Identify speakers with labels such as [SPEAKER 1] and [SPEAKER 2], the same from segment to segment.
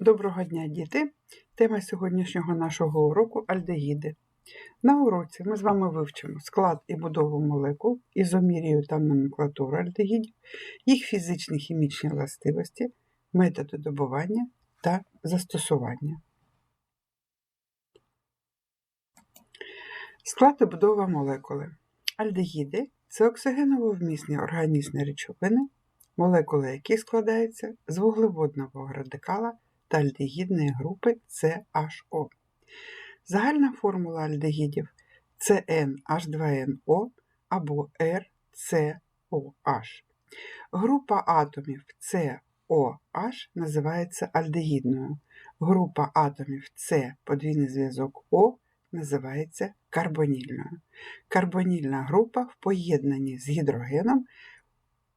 [SPEAKER 1] Доброго дня, діти! Тема сьогоднішнього нашого уроку альдегіди. На уроці ми з вами вивчимо склад і будову молекул, ізомірію та номенклатуру альдегідів, їх фізичні хімічні властивості, методи добування та застосування. Склад і будова молекули. Альдегіди це оксигеново-вмісні органічні речовини, молекули яких складаються з вуглеводного радикала та альдегідної групи CHO. Загальна формула альдегідів CnH2nO або RCOH. Група атомів COH називається альдегідною. Група атомів С подвійний зв'язок О називається карбонільною. Карбонільна група в поєднанні з гідрогеном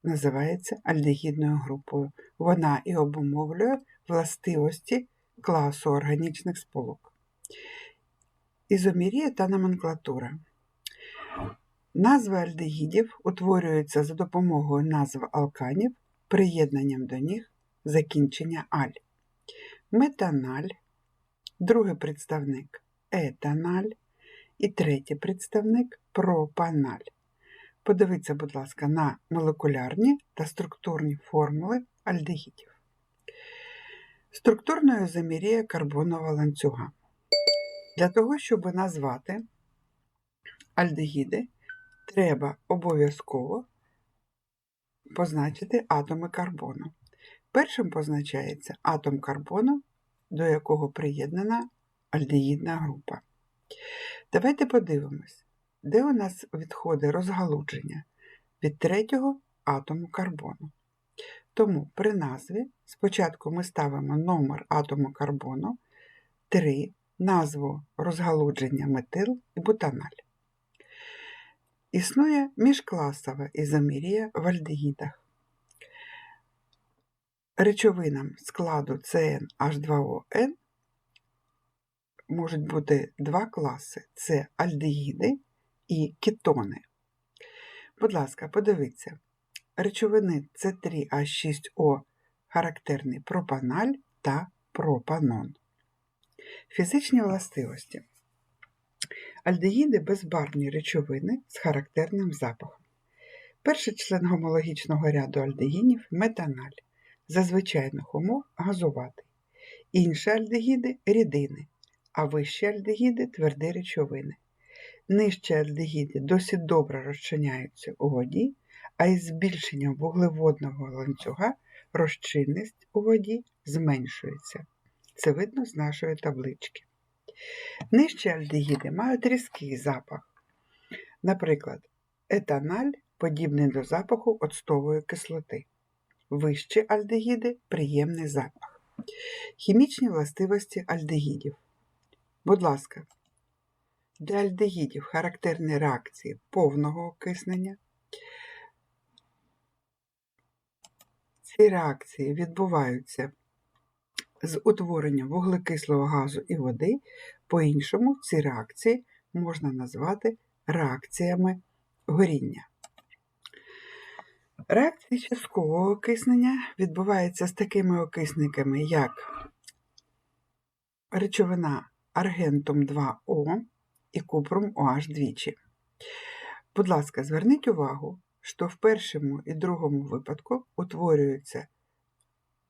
[SPEAKER 1] називається альдегідною групою. Вона і обумовлює властивості класу органічних сполук. Ізомірія та номенклатура. Назви альдегідів утворюються за допомогою назв алканів, приєднанням до них закінчення аль. Метаналь, другий представник етаналь і третій представник пропаналь. Подивіться, будь ласка, на молекулярні та структурні формули альдегідів. Структурною замірює карбонова ланцюга. Для того, щоб назвати альдегіди, треба обов'язково позначити атоми карбону. Першим позначається атом карбону, до якого приєднана альдегідна група. Давайте подивимось, де у нас відходить розгалудження від третього атому карбону. Тому при назві спочатку ми ставимо номер атому карбону 3, назву розгалудження метил і бутаналь. Існує міжкласова ізомірія в альдегідах. Речовинам складу CnH2ON можуть бути два класи це альдегіди і кетони. Будь ласка, подивіться, речовини С3H6O характерний пропаналь та пропанон. Фізичні властивості. Альдегіди безбарвні речовини з характерним запахом. Перший член гомологічного ряду альдегінів метаналь. За звичайних умов газуватий. Інші альдегіди рідини, а вищі альдегіди тверді речовини. Нижчі альдегіди досить добре розчиняються у воді, а із збільшенням вуглеводного ланцюга розчинність у воді зменшується. Це видно з нашої таблички. Нижчі альдегіди мають різкий запах. Наприклад, етаналь подібний до запаху оцтової кислоти. Вищі альдегіди приємний запах. Хімічні властивості альдегідів. Будь ласка, для альдегідів характерні реакції повного окиснення. Ці реакції відбуваються з утворенням вуглекислого газу і води, по-іншому ці реакції можна назвати реакціями горіння. Реакції часткового окиснення відбуваються з такими окисниками, як речовина аргентум 2О і купрум OH двічі. Будь ласка, зверніть увагу, що в першому і другому випадку утворюються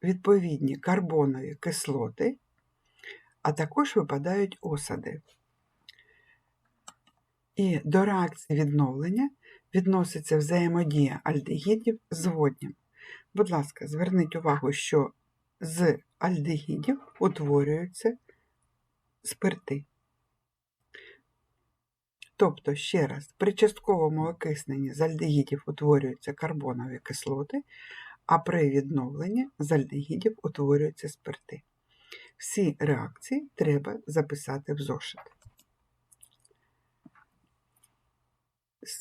[SPEAKER 1] відповідні карбонові кислоти, а також випадають осади. І до реакції відновлення відноситься взаємодія альдегідів з водням. Будь ласка, зверніть увагу, що з альдегідів утворюються спирти. Тобто, ще раз, при частковому окисненні з альдегідів утворюються карбонові кислоти, а при відновленні з альдегідів утворюються спирти. Всі реакції треба записати в зошит.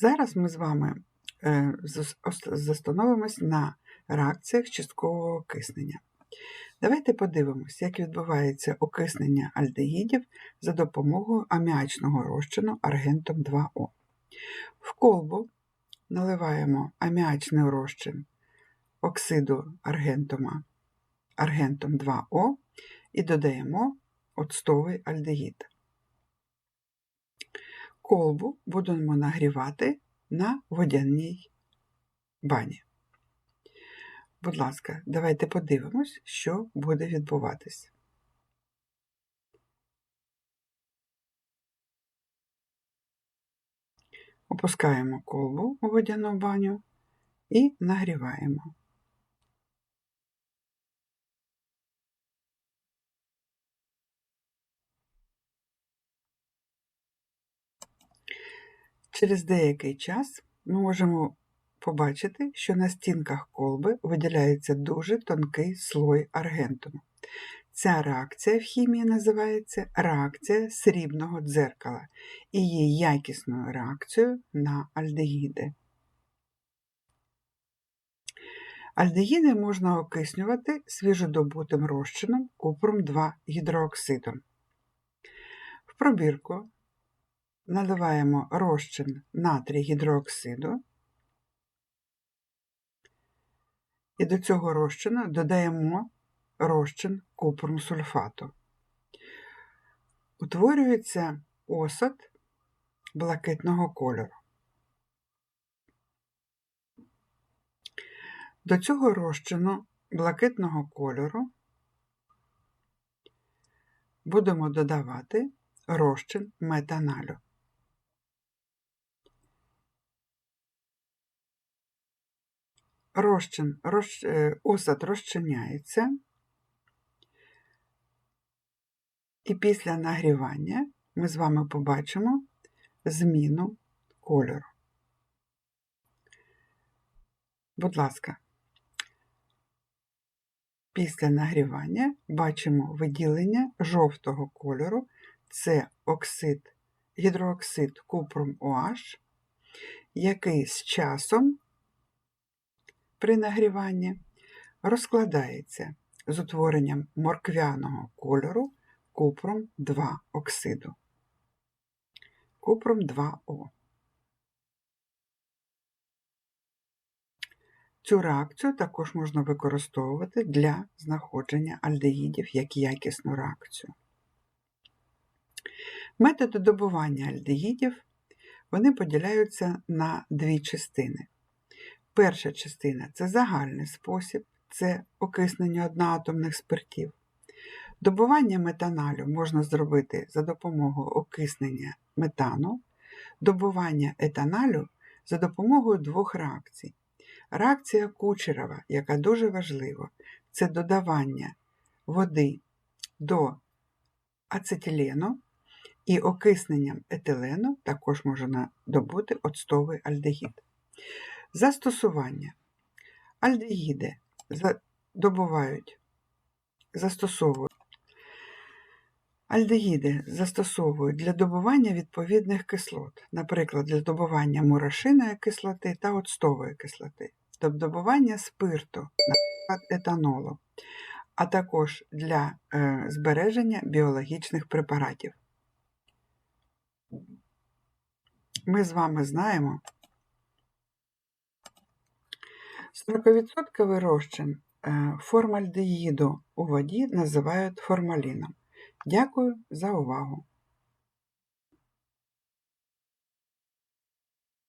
[SPEAKER 1] Зараз ми з вами е, застановимось на реакціях часткового окиснення. Давайте подивимось, як відбувається окиснення альдегідів за допомогою аміачного розчину аргентом 2О. В колбу наливаємо аміачний розчин оксиду аргентума аргентом 2О і додаємо оцтовий альдегід. Колбу будемо нагрівати на водяній бані. Будь ласка, давайте подивимось, що буде відбуватись. Опускаємо колбу у водяну баню і нагріваємо. Через деякий час ми можемо побачити, що на стінках колби виділяється дуже тонкий слой аргентуму. Ця реакція в хімії називається реакція срібного дзеркала і є якісною реакцією на альдегіди. Альдегіди можна окиснювати свіжодобутим розчином купром 2 гідрооксидом. В пробірку наливаємо розчин натрій гідрооксиду і до цього розчину додаємо розчин купрум сульфату. Утворюється осад блакитного кольору. До цього розчину блакитного кольору будемо додавати розчин метаналю. Розчин, розч... е, осад розчиняється, і після нагрівання ми з вами побачимо зміну кольору. Будь ласка, після нагрівання бачимо виділення жовтого кольору. Це оксид, гідрооксид купрум OH, який з часом при нагріванні розкладається з утворенням морквяного кольору купром 2 оксиду. Купром 2О. Цю реакцію також можна використовувати для знаходження альдегідів як якісну реакцію. Методи добування альдегідів вони поділяються на дві частини. Перша частина це загальний спосіб, це окиснення одноатомних спиртів. Добування метаналю можна зробити за допомогою окиснення метану, добування етаналю за допомогою двох реакцій. Реакція Кучерова, яка дуже важлива, це додавання води до ацетилену і окисненням етилену також можна добути оцтовий альдегід. Застосування. Альдегіди добувають, застосовують. Альдегіди застосовують для добування відповідних кислот, наприклад, для добування мурашиної кислоти та оцтової кислоти, для добування спирту, наприклад, етанолу, а також для е, збереження біологічних препаратів. Ми з вами знаємо, 40% розчин формальдеїду у воді називають формаліном. Дякую за увагу!